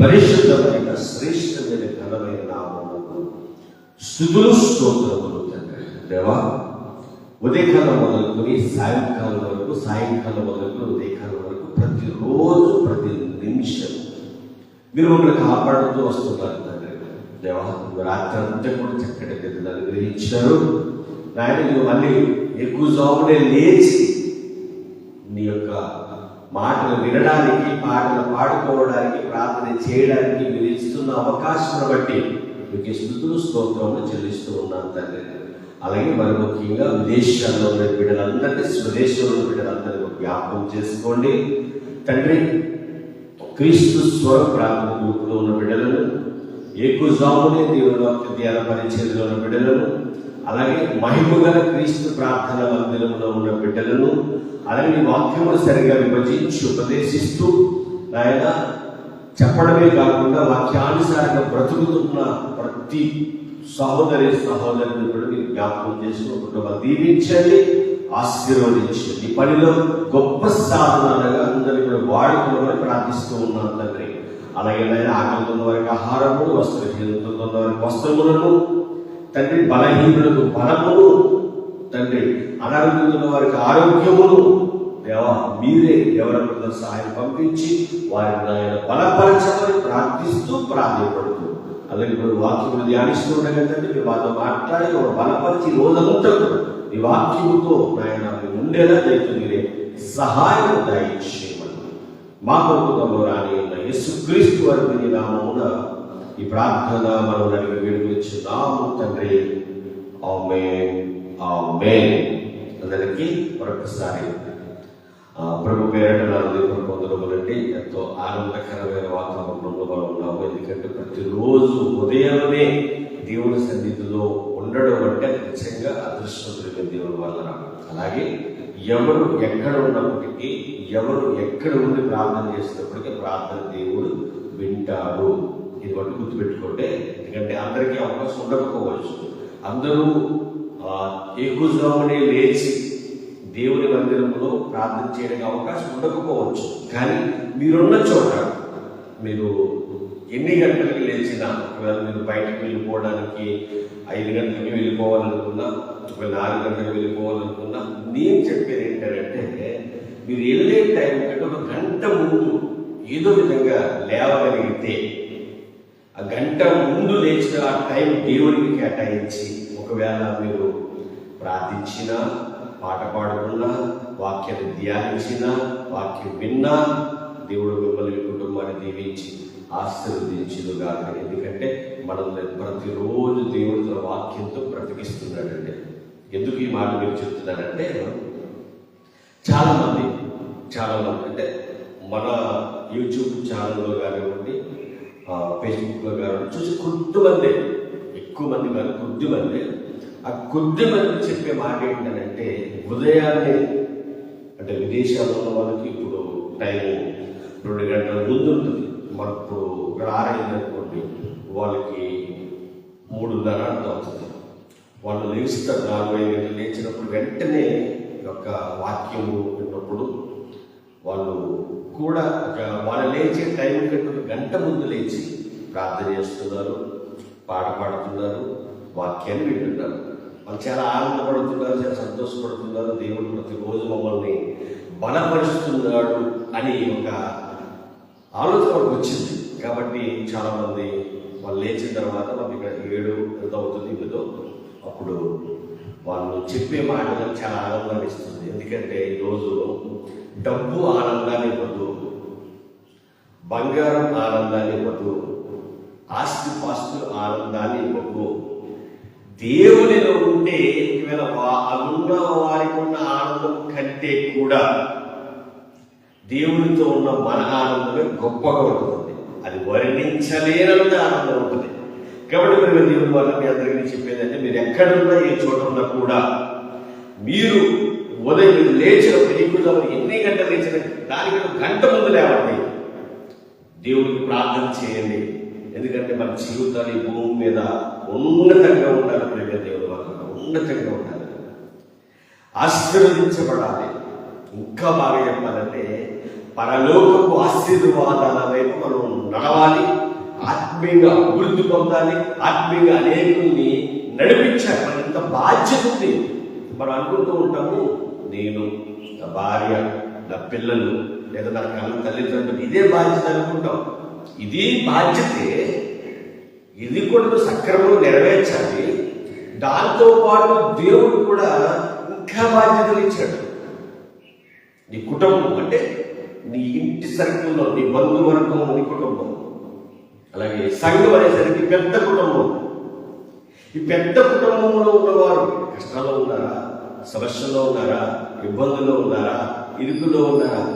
పరిశుద్ధమైన శ్రేష్టమైన ఘనమైన నామముకు స్థుతులు స్తోత్రములు దేవా ఉదయకాలం మొదలుకొని సాయంకాలం వరకు సాయంకాలం మొదలుకొని ఉదయకాలం వరకు ప్రతిరోజు ప్రతి నిమిషం మీరు మమ్మల్ని కాపాడుతూ వస్తున్నారు తండ్రి. దేవా రాత్రి అంతా కూడా చక్కటి నిద్రను అనుగ్రహించారు. నాయన నువ్వు మళ్ళీ ఎక్కువ జాబునే లేచి నీ యొక్క మాటలు వినడానికి పాటలు పాడుకోవడానికి ప్రార్థన చేయడానికి మీరు ఇస్తున్న అవకాశం బట్టి మీకు స్థుతులు స్తోత్రములు చెల్లిస్తూ ఉన్నాను తండ్రి. అలాగే మరి ముఖ్యంగా విదేశాల్లో ఉన్న బిడ్డలందరినీ స్వదేశంలో ఉన్న బిడ్డలందరినీ జ్ఞాపకం చేసుకోండి. తండ్రి క్రీస్తు స్వర ప్రార్థన గ్రూపులో ఉన్న బిడ్డలను ఏకుజామునే దేవుని వాక్య ధ్యాన పరిచయంలో ఉన్న బిడ్డలను అలాగే మహిమ గల క్రీస్తు ప్రార్థన మందిరంలో ఉన్న బిడ్డలను అలాగే నీ వాక్యములు సరిగా విభజించి ఉపదేశిస్తూ ఆయన చెప్పడమే కాకుండా వాక్యానుసారంగా బ్రతుకుతున్న ప్రతి సహోదరి సహోదరుని కూడా మీరు జ్ఞాపకం చేసుకుని కుటుంబ దీవించండి ఆశీర్వదించండి. ఈ పనిలో గొప్ప సాధనగా అందరినీ కూడా వాడుకోవాలని ప్రార్థిస్తూ ఉన్నాను తండ్రి. అలాగే నేను ఆకలితో ఉన్న వారికి ఆహారము వస్త్రహీనతతో ఉన్న వారికి వస్త్రములను తండ్రి బలహీనులకు బలమును తండ్రి అనారోగ్యం వారికి ఆరోగ్యమును దేవా మీరే ఎవరికైనా సహాయం పంపించి వారిని ఆయన బలపరచమని ప్రార్థిస్తూ ప్రాధాన్యపడుతూ అలాగే ఇప్పుడు వాక్యములు ధ్యానిస్తూ ఉండగా తండ్రి మీ వాళ్ళతో మాట్లాడి ఒక బలపరిచి రోజంతా కూడా ఈ వాక్యముతో ఆయన మీరు ఉండేలా దయతో మీరే సహాయం దయచేయమని. మా ప్రభుత్వంలో రాని యేసుక్రీస్తు వారి నామమున ఈ ప్రార్థన మనం అడిగి వేడుకొచ్చి తండ్రి. ఆమె ఆమె అందరికీ మరొకసారి ప్రభు పేరట నా హృదయం పొందడములంటే ఎంతో ఆనందకరమైన వాతావరణంలో మనం ఉన్నాము. ఎందుకంటే ప్రతిరోజు ఉదయమే దేవుని సన్నిధిలో ఉండడం అంటే నిజంగా అదృష్టం కలిగిన దేవుని వల్ల అలాగే ఎవరు ఎక్కడ ఉన్నప్పటికీ ఎవరు ఎక్కడ ఉండి ప్రార్థన చేసినప్పటికీ ప్రార్థన దేవుడు వింటాడు. ఇది బట్టి గుర్తుపెట్టుకోండి ఎందుకంటే అందరికీ అవకాశం ఉండకపోవచ్చు. అందరూ ఎక్కువనే లేచి దేవుని మందిరంలో ప్రార్థన చేయడానికి అవకాశం ఉండకపోవచ్చు. కానీ మీరున్న చోట మీరు ఎన్ని గంటలకి లేచినా ఒకవేళ మీరు బయటకు వెళ్ళిపోవడానికి ఐదు గంటలకి వెళ్ళిపోవాలనుకున్నా ఒకవేళ నాలుగు గంటలకు వెళ్ళిపోవాలనుకున్నా నేను చెప్పేది ఏంటంటే మీరు వెళ్ళే టైం కంటే ఒక గంట ముందు ఏదో విధంగా లేవగలిగితే ఆ గంట ముందు లేచిన ఆ టైం దేవునికి కేటాయించి ఒకవేళ మీరు ప్రార్థించినా పాట పాడుకున్నా వాక్యాన్ని ధ్యానించినా వాక్యం విన్నా దేవుడు మిమ్మల్ని కుటుంబాన్ని దీవించి ఆశీర్వదించుగా ఎందుకంటే మనల్ని ప్రతిరోజు దేవుడు తన వాక్యంతో బ్రతికిస్తున్నాడండి. ఎందుకు ఈ మాట మీరు చెప్తున్నానంటే చాలామంది చాలామంది అంటే మన యూట్యూబ్ ఛానల్లో కానివ్వండి ఫేస్బుక్లో కానివ్వండి చూసి కొద్ది మంది ఎక్కువ మంది కాదు కొద్ది మంది. ఆ కొద్దిమంది చెప్పే మాట ఏంటంటే ఉదయాన్నే అంటే విదేశాల్లో ఉన్న వాళ్ళకి ఇప్పుడు టైం రెండు గంటల ముందు ఉంటుంది. మనకు ఇప్పుడు ఇక్కడ ఆరైంది అనుకోండి వాళ్ళకి మూడున్నర అంత అవుతుంది. వాళ్ళు లేస్తారు నాలుగు ఐదు గంటలు లేచినప్పుడు వెంటనే ఒక యొక్క వాక్యము విన్నప్పుడు వాళ్ళు కూడా ఒక వాళ్ళు లేచే టైం కంటే గంట ముందు లేచి ప్రార్థన చేస్తున్నారు పాట పాడుతున్నారు వాక్యాన్ని వింటున్నారు. వాళ్ళు చాలా ఆనందపడుతున్నారు చాలా సంతోషపడుతున్నారు. దేవుడు ప్రతిరోజు మమ్మల్ని బలపరుస్తున్నాడు అని ఒక ఆలోచన వాళ్ళకి వచ్చింది. కాబట్టి చాలామంది వాళ్ళు లేచిన తర్వాత మనకి ఇక్కడ ఏడు ఎంత అవుతుంది? ఇందులో అప్పుడు వాళ్ళు చెప్పే మాటలు చాలా ఆనందాన్ని ఇస్తుంది ఎందుకంటే ఈరోజు డబ్బు ఆనందాన్ని ఇవ్వదు బంగారం ఆనందాన్ని ఇవ్వదు ఆస్తి పాస్తులు ఆనందాన్ని ఇవ్వదు దేవునిలో ఉంటే ఒకవేళ ఉన్న వారికి ఉన్న ఆనందం కంటే కూడా దేవునితో ఉన్న మన ఆనందమే గొప్పగా ఉంటుంది. అది వర్ణించలేనంత ఆనందం ఉంటుంది. కాబట్టి మరి దేవుని వల్ల మీ అందరికీ చెప్పేదంటే మీరు ఎక్కడున్నా ఏ చోట ఉన్నా కూడా మీరు ఉదయం లేచిన లేచినప్పుడు ఎన్ని గంటలు లేచిన దానికంటే ఒక గంట ముందు లేవండి. దేవుడికి ప్రార్థన చేయండి. ఎందుకంటే మన జీవితాలు ఈ భూమి మీద ఉన్నతంగా ఉండాలి ప్రేమ దేవుడు వల్ల ఉన్నతంగా ఉండాలి ఆశీర్వదించబడాలి. ఇంకా బాగా చెప్పాలంటే పరలోకపు ఆశీర్వాదాల వైపు మనం నడవాలి. ఆత్మీయంగా అభివృద్ధి పొందాలి ఆత్మీయంగా అనేకుల్ని నడిపించాలి. మన ఇంత బాధ్యత ఉంది. మనం అనుకుంటూ ఉంటాము నేను నా భార్య నా పిల్లలు లేదా నా కళ్ళ తల్లిదండ్రులు ఇదే బాధ్యత అనుకుంటాం. ఇది బాధ్యతే ఇది కూడా సక్రమంలో సక్రమంగా నెరవేర్చాలి. దాంతో పాటు దేవుడు కూడా ఇంకా బాధ్యతలు ఇచ్చాడు. నీ కుటుంబం అంటే నీ ఇంటి సర్కిల్లో నీ బంధువర్గం నీ కుటుంబం. అలాగే సంఘం అనేసరికి పెద్ద కుటుంబం. ఈ పెద్ద కుటుంబంలో ఉన్నవారు కష్టాల్లో ఉన్నారా? సమస్యల్లో ఉన్నారా? ఇబ్బందుల్లో ఉన్నారా? ఇరుకులో ఉన్నారా?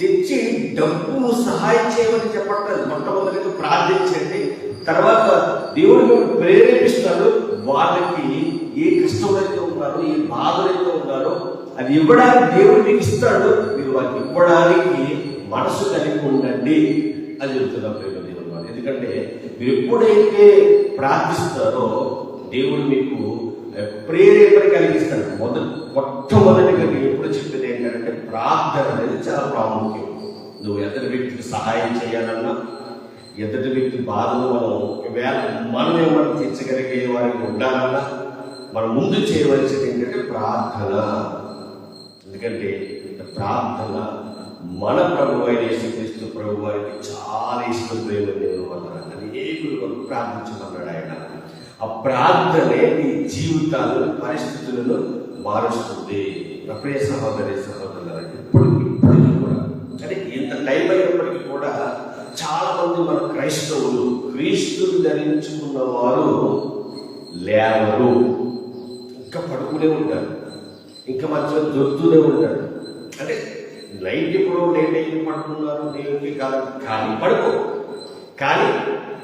తెచ్చి డబ్బు సహాయం చేయమని చెప్పట్లేదు. మొట్టమొదటిగా ప్రార్థించండి. తర్వాత దేవుడు మిమ్మల్ని ప్రేరేపిస్తాడు వాళ్ళకి ఏ కష్టమైతే ఉన్నారో ఏ బాధలైతే ఉన్నారో అది ఇవ్వడానికి దేవుడు మీకు ఇస్తాడు. మీరు వారికి ఇవ్వడానికి మనసు కలిగి ఉండండి. అని చెప్తున్నా ప్రేమ దేవుడు వారు. ఎందుకంటే మీరు ఎప్పుడైతే ప్రార్థిస్తారో దేవుడు మీకు ప్రేరేపణ కలిగిస్తాడు. మొదటి మొట్టమొదటిగా నేను ఎప్పుడు చెప్పేది ఏంటంటే ప్రార్థన అనేది చాలా ప్రాముఖ్యం. నువ్వు ఎదుటి వ్యక్తికి సహాయం చేయాలన్నా ఎదుటి వ్యక్తి బాధను మనం ఒకవేళ మనం ఏమైనా తీర్చగలిగే వారికి ఉండాలన్నా మనం ముందు చేయవలసింది ఏంటంటే ప్రార్థన. ఎందుకంటే ప్రార్థన మన ప్రభు అయిన యేసుక్రీస్తు ప్రభు వారికి చాలా ఇష్టం ప్రేమ దేవుడు అన్నాడు అనేకులు ప్రార్థించమన్నాడు ఆయన? ఆ ప్రార్థనే నీ జీవితాలను పరిస్థితులను మారుస్తుంది. నా ప్రియ సహోదరి సహోదరులు ఇప్పుడు ఇప్పటికీ కూడా అంటే ఇంత టైం అయినప్పటికీ కూడా చాలా మంది మన క్రైస్తవులు క్రీస్తుని ధరించుకున్న వారు లేవరు. ఇంకా పడుకునే ఉంటారు. ఇంకా మధ్యలో దొరుకుతూనే ఉంటారు. లైట్ ఎప్పుడో లేట్ అయ్యి పడుకున్నారు దేవునికి కాదు కానీ పడుకో. కానీ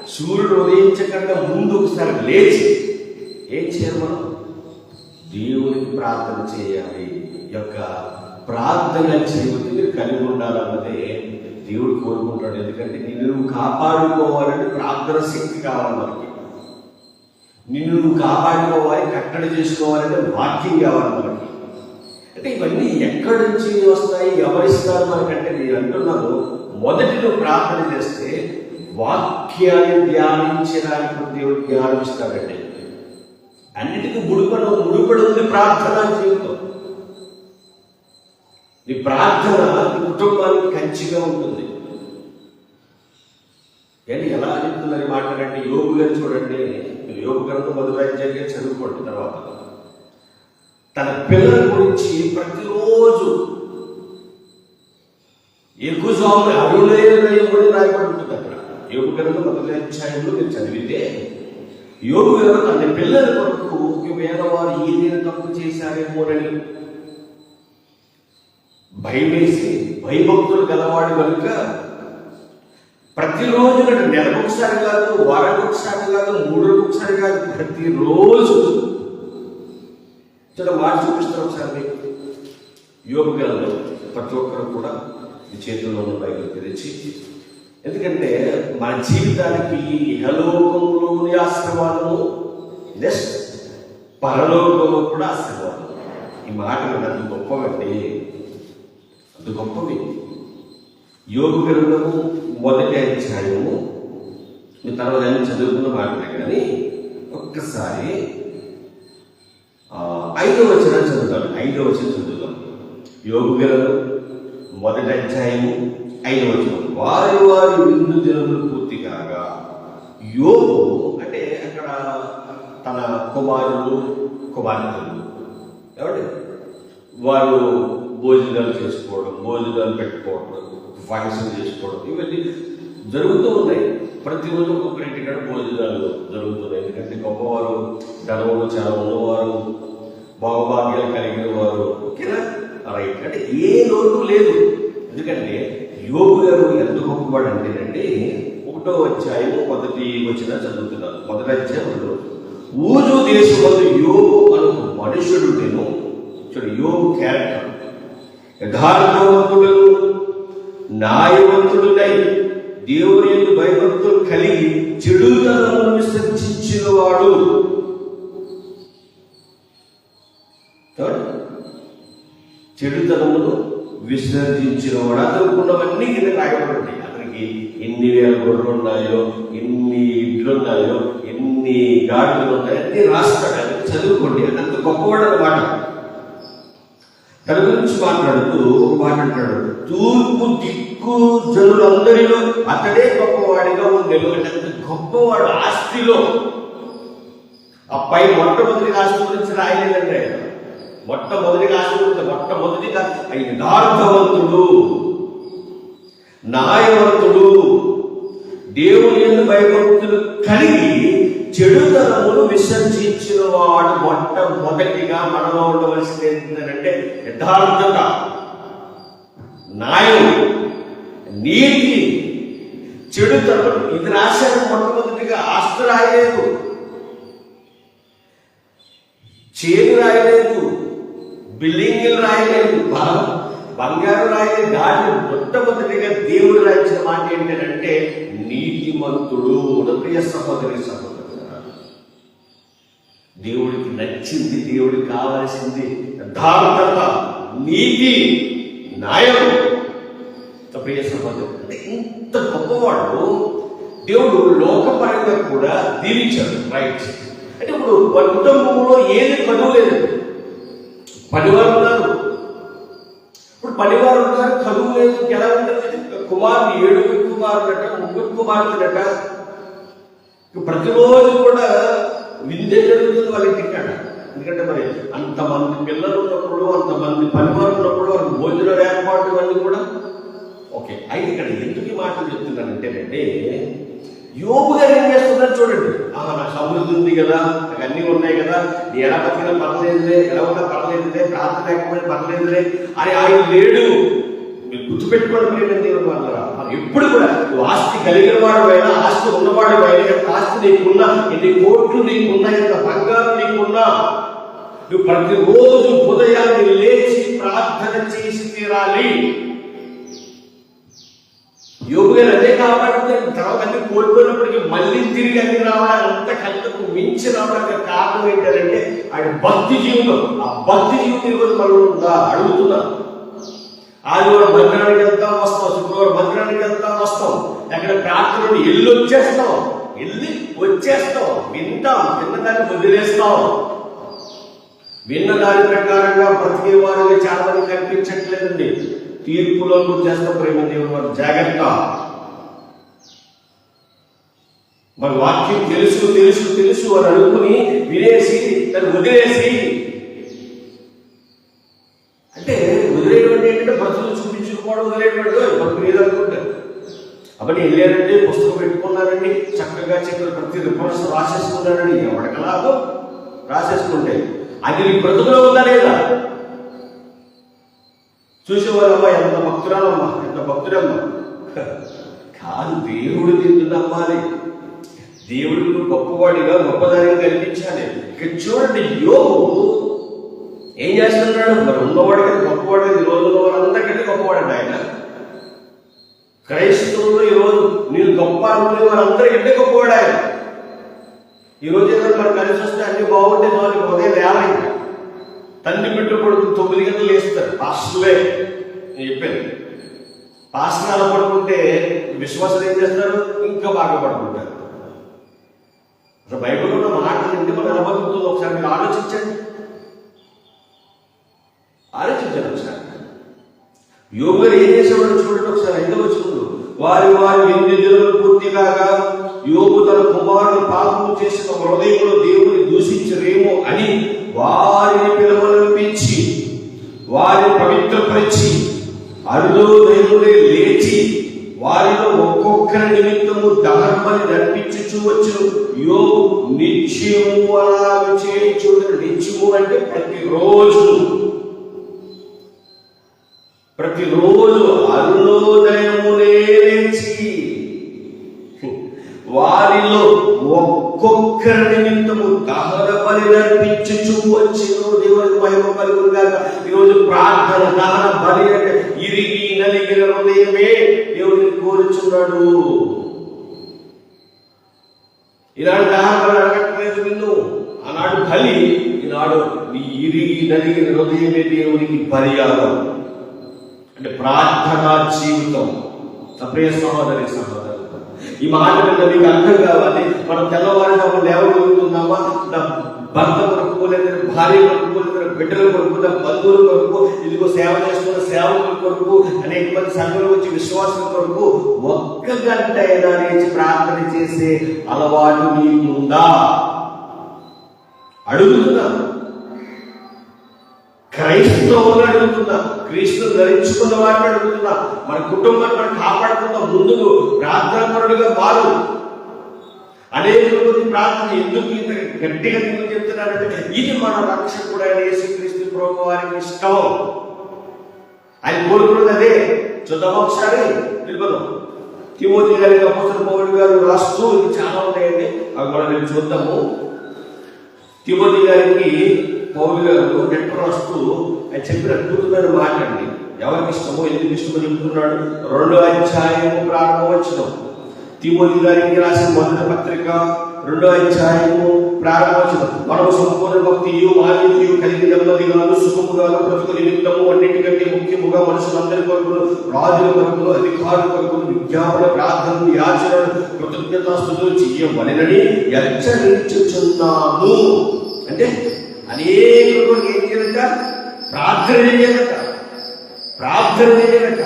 సూర్యుడు ఉదయించకుండా ముందు ఒకసారి లేచి ఏం చేయాలి మనం దేవునికి ప్రార్థన చేయాలి. యొక్క ప్రార్థన జీవితం కలిగి ఉండాలన్నదే దేవుడు కోరుకుంటాడు. ఎందుకంటే నిన్ను నువ్వు కాపాడుకోవాలంటే ప్రార్థన శక్తి కావాలి మనకి. నిన్ను నువ్వు కాపాడుకోవాలి కట్టడి చేసుకోవాలంటే వాక్యం కావాలి మనకి. అంటే ఇవన్నీ ఎక్కడి నుంచి వస్తాయి ఎవరిస్తారు మనకంటే నేను అంటున్నాను. మొదటి నువ్వు ప్రార్థన చేస్తే వాక్యాన్ని ధ్యానించడానికి దేవుడు జ్ఞానం అన్నిటికీ ముడిపడ ముడిపడి ఉంది ప్రార్థన జీవితం. నీ ప్రార్థన కుటుంబానికి కంచిగా ఉంటుంది. కానీ ఎలా చెప్తుందని మాట్లాడండి యోగు గారు చూడండి యోగు గ్రంథం మొదటి చదువుకోండి తర్వాత. తన పిల్లల గురించి ప్రతిరోజు ఎక్కువ స్వామి అరుణేయులయం కూడా రాయబడి ఉంటుంది అక్కడ. యోగు గ్రంథం మొదటి అధ్యాయంలో మీరు చదివితే యోగు గ్రంథం తన పిల్లల కొరకు ఒకవేళ వారు ఏదైనా తప్పు చేశారేమోనని భయమేసి భయభక్తులు గలవాడు కనుక ప్రతిరోజు అంటే నెలకు ఒకసారి కాదు వారానికి ఒకసారి కాదు మూడు ఒకసారి కాదు ప్రతిరోజు చూడ మాట చూపిస్తారు ఒకసారి మీకు. యోగ ప్రతి ఒక్కరు కూడా ఈ చేతుల్లో ఉన్న బైబిల్ తెరిచి ఎందుకంటే మన జీవితానికి ఇహలోకంలోని ఆశీర్వాదము నెక్స్ట్ పరలోకంలో కూడా ఆశీర్వాదం. ఈ మాట అంత గొప్పవండి. అంత గొప్పవి. యోగ గ్రంథము మొదటి అధ్యాయము తర్వాత చదువుకున్న మాటలే కానీ ఒక్కసారి ఐదో వచ్చిన చదువుతాను ఐదో వచ్చిన చదువుతాం యోగు గ్రంథం మొదటి అధ్యాయము ఐదో వచ్చిన వారి వారి విందు దినములు పూర్తి కాగా యోగు అంటే అక్కడ తన కుమారులు కుమార్తెలు. ఏమండి వారు భోజనాలు చేసుకోవడం భోజనాలు పెట్టుకోవడం ఫంక్షన్ చేసుకోవడం ఇవన్నీ జరుగుతూ ఉన్నాయి. ప్రతిరోజు ఒక్కొక్కరి ఇంటికాడ భోజనాలు జరుగుతున్నాయి. ఎందుకంటే గొప్పవారు ధనములు చాలా ఉన్నవారు భోగభాగ్యాలు కలిగిన వారు. ఓకేనా? రైట్ అంటే ఏ లోటు లేదు. ఎందుకంటే యోగు గారు ఎంత గొప్పవాడు అంటేనంటే ఒకటో అధ్యాయం మొదటి వచ్చిన చదువుతున్నాను. మొదటి అధ్యాయంలో ఊజు దేశంలో యోగు అను మనుషుడు నేను చూడు యోగు క్యారెక్టర్ యథార్థవంతుడు న్యాయవంతుడునై దేవుడు చెడుతనమును విసర్జించిన వాడు చెడుతనమును విసర్జించిన వాడు అతనుకున్నవన్నీ ఇది రాయబడి అతనికి ఎన్ని వేల గొర్రెలు ఉన్నాయో ఎన్ని ఇడ్లు ఉన్నాయో ఎన్ని గాడులు ఉన్నాయో అన్ని రాస్తాడు. అది చదువుకోండి. అది అంత గొప్పవాడు అనమాట తన గురించి మాట్లాడుతూ మాట్లాడతాడు తూర్పు దిక్కు జనులందరిలో అతడే గొప్పవాడిగా ఉండేలో గొప్పవాడు ఆస్తిలో. ఆ పై మొట్టమొదటి ఆస్తి గురించి రాయలేదంటే ఆయన. మొట్టమొదటి ఆస్తి గురించి మొట్టమొదటిగా ఆయన యథార్థవంతుడు న్యాయవంతుడు. దేవుని భయభక్తులు కలిగి చెడుతనమును విసర్జించిన వాడు మొట్టమొదటిగా మనలో ఉండవలసింది ఏంటంటే యథార్థత. న్యాయం నీతి. చెడుతనం ఇది రాశారు మొట్టమొదటిగా ఆస్తి రాయలేదు. చేరు రాయలేదు. బిల్డింగ్లు రాయలేదు. బ- బంగారు రాయలేదు. దాన్ని మొట్టమొదటిగా దేవుడు రాయించిన మాట ఏంటంటే నీతిమంతుడు. నా ప్రియ సహోదరి సహోదరు దేవుడికి నచ్చింది దేవుడికి కావలసింది యథార్థత నీతి న్యాయం. ప్రియ సహోదరు అంటే ఇంత గొప్పవాడు దేవుడు లోకపరంగా కూడా దీవించాడు రైట్ అంటే ఇప్పుడు వారి కుటుంబంలో ఏది కనువు లేదు పనివారు ఉన్నారు. ఇప్పుడు పనివారు ఉన్నారు కనువు లేదు ఎలా ఉంటుంది కుమారుడు ఏడుగురు కుమారుడట ముగ్గురు కుమారుడట ప్రతిరోజు కూడా విందే జరుగుతుంది వాళ్ళకి ఇంటికాడ ఎందుకంటే మరి అంతమంది పిల్లలు ఉన్నప్పుడు అంతమంది పనివారు ఉన్నప్పుడు వాళ్ళకి భోజనం ఏర్పాటు ఇవన్నీ కూడా ఓకే. అయితే ఇక్కడ ఎందుకు ఈ మాటలు చెప్తున్నానంటేనంటే యోగు గారు ఏం చేస్తున్నారు చూడండి. ఆహా నాకు సమృద్ధి ఉంది కదా నాకు అన్నీ ఉన్నాయి కదా. నీ ఎలా బతికినా పర్లేదులే ఎలా ఉన్నా పర్లేదులే ప్రార్థన లేకపోయినా పర్లేదులే అని ఆయన లేడు. మీరు గుర్తుపెట్టుకోవడం లేదండి వాళ్ళ ఎప్పుడు కూడా నువ్వు ఆస్తి కలిగిన వాడు ఆస్తి ఉన్నవాడు ఎంత ఆస్తి నీకున్నా ఎన్ని కోట్లు నీకున్నా ఎంత బంగారం నీకున్నా నువ్వు ప్రతిరోజు ఉదయాన్ని లేచి ప్రార్థన చేసి తీరాలి. యోగులు అదే కాబట్టి తర్వాత అన్ని కోల్పోయినప్పటికీ మళ్ళీ తిరిగి అన్ని రావడానికి అంత కళ్ళకు మించి రావడానికి కారణం ఏంటంటే ఆయన భక్తి జీవితం. ఆ భక్తి జీవితం ఈరోజు మనం ఉందా అడుగుతున్నా. ఆదివారం మందిరానికి వెళ్తాం వస్తాం. శుక్రవారం మందిరానికి వెళ్తాం వస్తాం. అక్కడ ప్రార్థనలు ఎల్లు వచ్చేస్తాం. వెళ్ళి వచ్చేస్తాం. వింటాం. విన్నదాన్ని వదిలేస్తాం. విన్న దాని ప్రకారంగా బ్రతికే వారికి చాలా మంది కనిపించట్లేదండి. తీర్పులో చేస్తాం. ప్రేమ దేవుడు వారు జాగ్రత్త. మరి వాక్యం తెలుసు తెలుసు తెలుసు అని అనుకుని వినేసి దాన్ని వదిలేసి అంటే వదిలేయడం అంటే ఏంటంటే బ్రతులు చూపించుకోవడం వదిలేయడం మనకు వెళ్ళారండి పుస్తకం పెట్టుకున్నారండి చక్కగా చక్కగా ప్రతి రిపోర్ట్స్ రాసేసుకున్నారండి ఎవరికలాగో రాసేసుకుంటే. అది నీ బ్రతుకులో ఉందా లేదా? చూసేవారమ్మా ఎంత భక్తురాలమ్మా ఎంత భక్తుడమ్మా. కాదు దేవుడు నిన్ను నమ్మాలి. దేవుడు గొప్పవాడిగా గొప్పదానిగా కనిపించాలి. ఇక చూడండి యోగు ఏం చేస్తున్నాడు? మరి ఉన్నవాడు కదా గొప్పవాడు కదా, ఈ రోజు ఉన్న వారందరికంటే గొప్పవాడు ఆయన. క్రైస్తవులు ఈరోజు నేను గొప్ప అనుకునే వారందరికంటే గొప్పవాడు ఆయన. ఈ రోజు ఏదైనా మనం కలిసి వస్తే అన్ని బాగుంటే వాళ్ళు ఉదయం లేవాలి. తండ్రి బిడ్డ కొడుకు తొమ్మిది గంటలు లేస్తారు. పాస్టర్లే నేను చెప్పాను. పాస్టర్ అలా పడుకుంటే విశ్వాసం ఏం చేస్తారు? ఇంకా బాగా పడుకుంటారు. అసలు బైబిల్లో ఉన్న మాటలు ఎందుకు మనం ఎలా బతుకుతుందో ఒకసారి మీరు ఆలోచించండి. ఆలోచించండి ఒకసారి యోగులు ఏం చేసేవాడు చూడండి ఒకసారి ఐదో వచ్చింది వారి వారి ఎన్ని దినములు పూర్తి కాక యోగు తన కుమారుడు పాపము చేసిన హృదయంలో దేవుని దూషించరేమో అని వారిని పిలవలంపించి వారిని పవిత్రపరిచి అరుదోదయములే లేచి వారిలో ఒక్కొక్కరి నిమిత్తము ధర్మని నడిపించుచు వచ్చును. యోగు నిత్యము అలా చేయించు నిత్యము అంటే ప్రతిరోజు. ప్రతిరోజు అరుణోదయమునే లేచి వారిలో ఒక్కొక్కరి నిమిత్తము దహన బలి నడిపించుచు వచ్చిన దేవునికి మహిమ కలుగురుగాక ఈరోజు ప్రార్థన దహన బలి అంటే ఇరిగి నలిగిన హృదయమే దేవుడిని కోరుచున్నాడు. ఇలాంటి దహన బలి అడగట్లేదు నిన్ను. ఆనాడు బలి ఈనాడు నీ ఇరిగి నలిగిన హృదయమే దేవునికి పరిహారం. అంటే ప్రార్థనా జీవితం సప్రియ సహోదరి సహోదరు ఈ మాట మీద మీకు అర్థం కావాలి. మనం తెల్లవారుజాము లేవగలుగుతున్నామా? నా భర్త కొరకు లేదా భార్య కొరకు లేదా బిడ్డల కొరకు నా బంధువుల కొరకు ఇదిగో సేవ చేస్తున్న సేవకుల కొరకు అనేక మంది సంఘంలో వచ్చి విశ్వాసం కొరకు ఒక్క గంట అయినా లేచి ప్రార్థన చేసే అలవాటు నీకుందా? అడుగుతున్నా. క్రైస్తవులు అడుగుతున్నా క్రీస్తు ధరించుకున్న వారిని అడుగుతున్నా మన కుటుంబాన్ని మనం కాపాడుకుందాం. ముందుకు ప్రార్థనపరుడిగా మారు. అనేక మంది ప్రార్థన ఎందుకు ఇంత గట్టిగా ఎందుకు చెప్తున్నారంటే ఇది మన రక్షకుడైన యేసుక్రీస్తు ప్రభు వారికి ఇష్టం. ఆయన కోరుకున్నది అదే. చూద్దాం ఒకసారి? తెలుపదాం తిమోతి గారి అపోసర పౌరుడు గారు రాస్తూ చాలా ఉన్నాయండి. అవి కూడా నేను చూద్దాము. తిమోతి గారికి పౌరు గారు నెట్ రాస్తూ ఆయన చెప్పిన అద్భుతమైన మాట అండి ఎవరికి ఇష్టమో ఎందుకు ఇష్టమో చెప్తున్నాడు? రెండో అధ్యాయము ప్రారంభం వచ్చిన తిమోతి గారికి రాసిన మొదటి పత్రిక రెండో అధ్యాయము ప్రారంభోచన మనము సంపూర్ణ భక్తియు మాన్యతయు కలిగి నెమ్మది నెమ్మదిగాను సుఖముగాను బ్రతుకు నిమిత్తము అన్నిటికంటే ముఖ్యముగా మనుషులందరి కొరకు రాజుల కొరకు అధికారుల కొరకు విజ్ఞాపన ప్రార్థనలు యాచనలు కృతజ్ఞతాస్తుతులు చెయ్యవలెనని ఎచ్చరించుచున్నాము అంటే అనేకులు ఏం చేయాలంట ప్రార్థన చేయాలంట ప్రార్థన చేయాలంట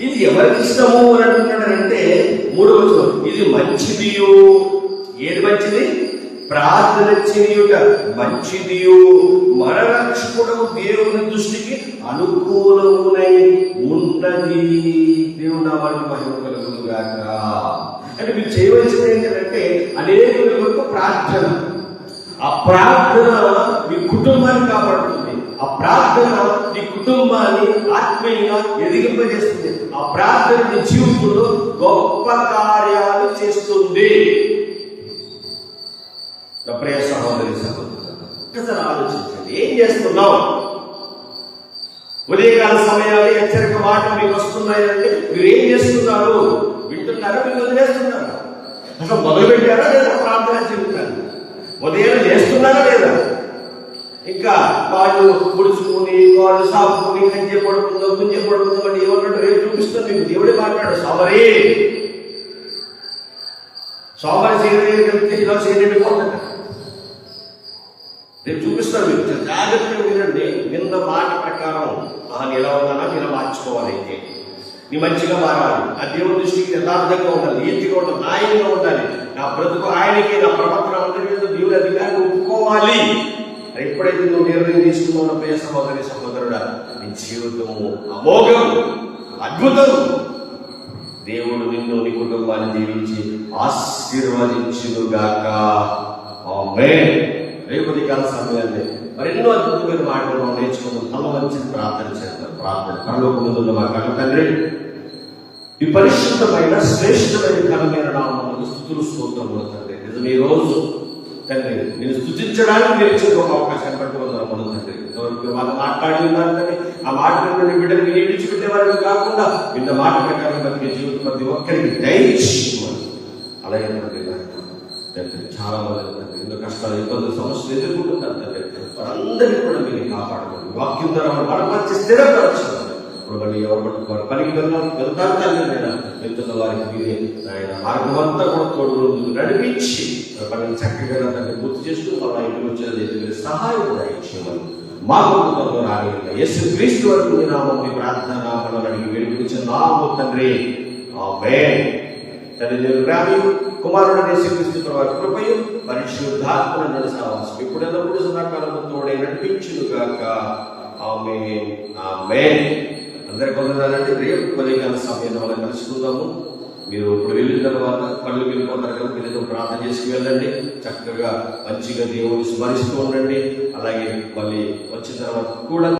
ఇది ఎవరికి ఇష్టము అని అంటున్నాడంటే మూడవ వచనం. ఇది మంచిది ఏది మంచిది? ప్రార్థన చేయుట మంచిదియు? మన దేవుని దృష్టికి అనుకూలమునై ఉన్నది. దేవుడు నామానికి మహిమ కలుగును అంటే మీరు చేయవలసింది ఏంటంటే అనేక వరకు ప్రార్థన. ఆ ప్రార్థన మీ కుటుంబాన్ని కాపాడుతుంది. ఆ ప్రార్థన నీ కుటుంబాన్ని ఆత్మీయంగా ఎదిగింపజేస్తుంది. ఆ ప్రార్థన నీ జీవితంలో గొప్ప కార్యాలు చేస్తుంది. ప్రియ సహోదరి ఒక్కసారి ఆలోచించండి. ఏం చేస్తున్నావు? ఉదయకాల సమయాలు హెచ్చరిక మాటలు మీకు వస్తున్నాయంటే మీరు ఏం చేస్తున్నారు? వింటున్నారా? మీరు వదిలేస్తున్నారా? అసలు మొదలు పెట్టారా లేదా ప్రార్థన జీవితాన్ని? ఉదయం చేస్తున్నారా లేదా? ఇంకా వాళ్ళు పుడుచుకుని వాళ్ళు సాపుకుని కంచె పడుతుందో గుంజె పడుతుందో అంటే ఏమన్నట్టు రేపు చూపిస్తుంది. మీకు దేవుడే మాట్లాడు సవరే సోమరి సీనియర్ కలిపితే ఈరోజు సీనియర్ పోతుంట రేపు చూపిస్తాను మీకు. జాగ్రత్తగా వినండి. నిన్న మాట ప్రకారం ఆ ఎలా ఉన్నానా నేను మార్చుకోవాలి అయితే. నీ మంచిగా మారాలి. ఆ దేవుడి దృష్టికి యథార్థంగా ఉండాలి నీతిగా ఉండాలి న్యాయంగా ఉండాలి. నా బ్రతుకు ఆయనకి నా ప్రవర్తన అందరి మీద దేవుడి అధికారులు ఒప్పుకోవాలి. ఎప్పుడైతే నువ్వు నిర్ణయం తీసుకున్నావు ప్రియ సహోదరి సహోదరుడా నీ జీవితము అమోఘం అద్భుతం. దేవుడు నిన్ను నీ కుటుంబాన్ని దీవించి ఆశీర్వదించుగాక రేపటి కాల సమయాన్ని మరెన్నో అద్భుతమైన మాటలు మనం నేర్చుకుందాం. తమ మంచి ప్రార్థన చేద్దాం. ప్రార్థన. కళ్ళు ముందున్న మా కళ్ళ తండ్రి ఈ పరిశుద్ధమైన శ్రేష్టమైన ఘనమైన నామములు స్థుతులు స్తోత్రములు తండ్రి. నిజం ఈ రోజు తండ్రి నేను స్థుతించడానికి మీరు ఇచ్చిన ఒక అవకాశాన్ని బట్టి తండ్రి. ఇంతవరకు వాళ్ళు మాట్లాడి ఉన్నారు తండ్రి ఆ మాట విన్న బిడ్డలు మీరు విడిచిపెట్టే వారికి కాకుండా విన్న మాట ప్రకారం బతికే జీవితం ప్రతి ఒక్కరికి దయచేసి అలాగే తండ్రి? తండ్రి చాలా మంది తండ్రి. ఎన్నో కష్టాలు ఇబ్బందులు సమస్యలు ఎదుర్కొంటున్నారు తండ్రి. వారందరినీ కూడా మీరు కాపాడుకోండి. వాక్యం ద్వారా బలపరిచి స్థిరపరచాలి ఇప్పుడు మళ్ళీ ఎవరు పట్టుకోవాలి పనికి వెళ్ళాలి వెళ్తాను తండ్రి నేను వెళ్తున్న వారికి మీరే ఆయన మార్గం అంతా కూడా తోడు నడిపించి పనిని చక్కగా దాన్ని గుర్తు చేస్తూ వాళ్ళ ఇంటికి వచ్చిన మీరు సహాయం కూడా ఇచ్చేవాళ్ళు మా కుటుంబంలో రాగలిగిన ఎస్ క్రీస్తు వరకు మీ నామం మీ ప్రార్థన నామలు అడిగి వేడుకొచ్చిన నామం తండ్రి. ఆమేన్. తండ్రి నేను గ్రామి కుమారుడు యేసుక్రీస్తు ప్రభు కృపయు పరిశుద్ధాత్మ నడసావాసం ఇప్పుడు ఎల్లప్పుడు సదాకాలము తోడే నడిపించుగాక ఆమె ఆమె ఆమేన్. అందరి కొందరాలంటే రేపు కొద్దిగా సమయంలో మనం కలుసుకుందాము. మీరు ఇప్పుడు వెళ్ళిన తర్వాత కళ్ళు వెళ్ళిపోతారు కదా మీరు ప్రార్థన చేసి వెళ్ళండి. చక్కగా మంచిగా దేవుడిని స్మరిస్తూ ఉండండి. అలాగే మళ్ళీ వచ్చిన తర్వాత కూడా